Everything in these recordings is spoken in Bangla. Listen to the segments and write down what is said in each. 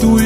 তুই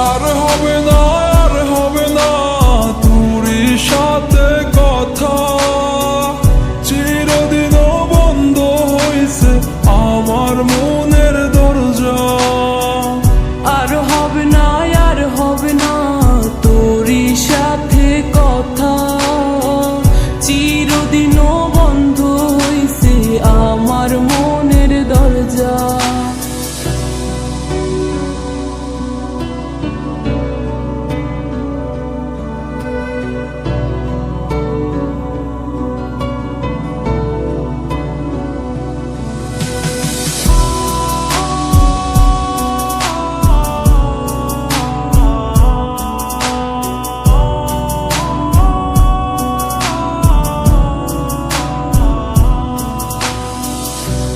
আর হবে হবে না তোরই সাথে কথা। চিরদিন বন্ধ হয়েছে আমার মনের